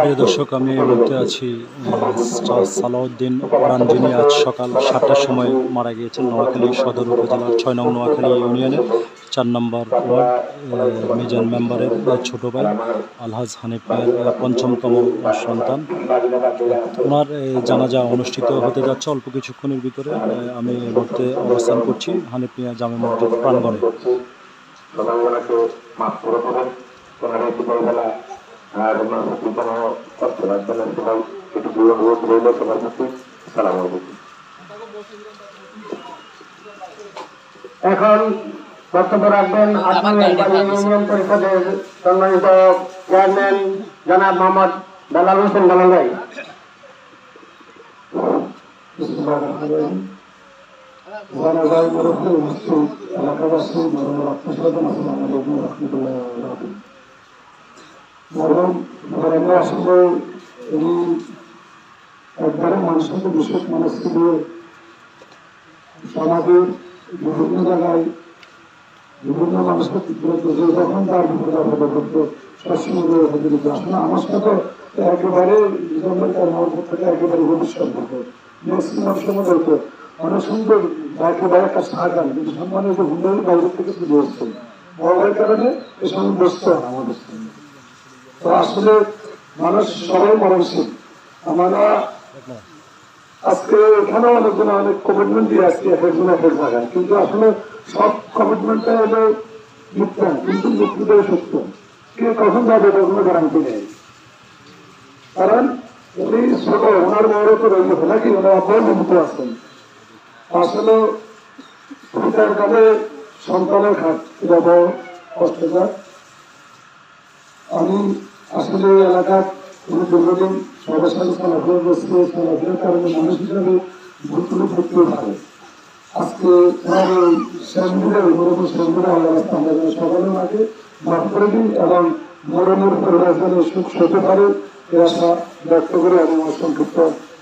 প্রিয় দর্শক, আমি বলতে আছি সালাউদ্দিন ওরান, যিনি আজ সকাল সাতটার সময় মারা গিয়েছেন নোয়াখালী সদর উপজেলার ছয় নং নোয়াখালী ইউনিয়নের চার নম্বর ওয়ার্ড মিজান মেম্বারের ছোট ভাই আলহাজ হানিফ ভাইয়ের পঞ্চমতম সন্তান। ওনার জানাজা অনুষ্ঠিত হতে যাচ্ছে অল্প কিছুক্ষণের ভিতরে আমি মুহূর্তে অবস্থান করছি হানিফ মিয়া জামে মসজিদ প্রাঙ্গণে। সবাই মাফ করে দেবেন। ওনারা একটু বেলা আর ওনার প্রতি কোনো কষ্ট রাখবেন না সবাই দূরে অনুরোধ রইল সবার প্রতি সালাম আলাইকুম। এখন বক্তব্য রাখবেন ইউনিয়ন পরিষদের সম্মানিত চেয়ারম্যান জনাব মোহাম্মদ বেলাল হোসেন বেলাল ভাই। জানাজায় মরফে উপস্থিত এলাকাবাসী মরম আসলে উনি একবারে বিশেষ মানুষ ছিল সমাজের বিভিন্ন বিভিন্ন মানুষকে বিরত যে যখন তার একেবারে জীবনের কর্মর থেকে ভবিষ্যৎ অনেক সুন্দর একেবারে একটা সাহায্য কিন্তু সম্মানের যে হুন্ডারি বাইরে থেকে তুলে এসছেন বড়ের কারণে সময় ব্যস্ত আমাদের সঙ্গে তো আসলে মানুষ সবাই মরণশীল। আমরা আজকে এখানেও অনেকজন অনেক কমিটমেন্ট দিয়ে আসছে এক একজন এক এক জায়গায়। কিন্তু আসলে সব কমিটমেন্টটা হলো মিথ্যা, কিন্তু মৃত্যুটাই সত্য। কে কখন যাবে এটা কোনো গ্যারান্টি নেই। কারণ উনি ছোট, ওনার বড় রয়ে নাকি? ওনার আপনার নিমিত আছেন। আসলে পিতার কাছে সন্তানের এটা বড় কষ্টকর আমি আসলে এলাকার কোনো দীর্ঘদিন সবার সাথে চলাফেরা কারণে মানুষ হিসাবে ভুলগুলো করতে পারে আজকে যেন সকলের মাঝে মাফ মরমের পরিবার যেন সুখ হতে পারে, এ আশা ব্যক্ত করে আমি আমার সংক্ষিপ্ত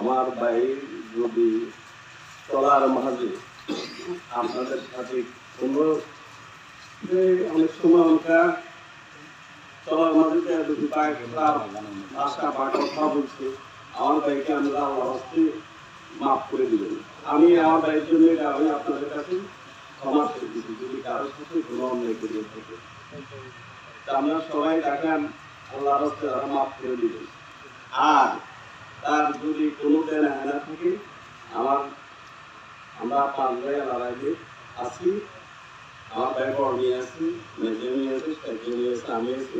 আমার ভাই যদি চলার মাঝে আপনাদের সাথে কোনো অনেক সময় আমরা চলার মাঝে রাস্তা পাট কথা বলছে, আমার ভাইকে আমরা হস্তে মাফ করে দিবেন। আমি আমার ভাইয়ের জন্য আমি আপনাদের কাছে ক্ষমা করে দিচ্ছি, যদি কারোর সাথে কোনো অন্যায় করিয়ে থাকে। আমরা সবাই ডাকান আল্লাহ হস্তে মাফ করে দিবেন। আর তার যদি কোনো দেনা হেনা থাকে, আমার আমরা পাঁচ ভাই লড়াইয়ে আছি আমার বড় নিয়ে আসি মেজে নিয়ে আসি সাইকেল নিয়ে আছে, আমি আছি।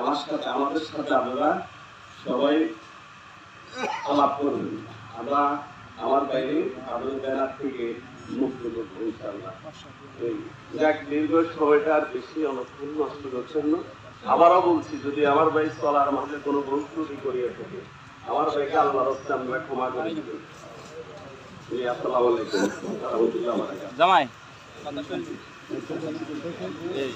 আমার সাথে আমাদের সাথে আপনারা সবাই আলাপ করবেন। আমরা আমার বাইরে আপনাদের ব্যানার থেকে মুক্ত করব ইনশাল্লাহ দীর্ঘ সময়টা আর বেশি অনক্ষণ নষ্ট করছেন না। আবারও বলছি, যদি আমার ভাই চলার মাঝে কোনো ভুল ত্রুটি করিয়ে থাকে আমার ভাইকে আল্লাহ রস্তে আমরা ক্ষমা করে দিবেন আসসালামু আলাইকুম। জামাই। এই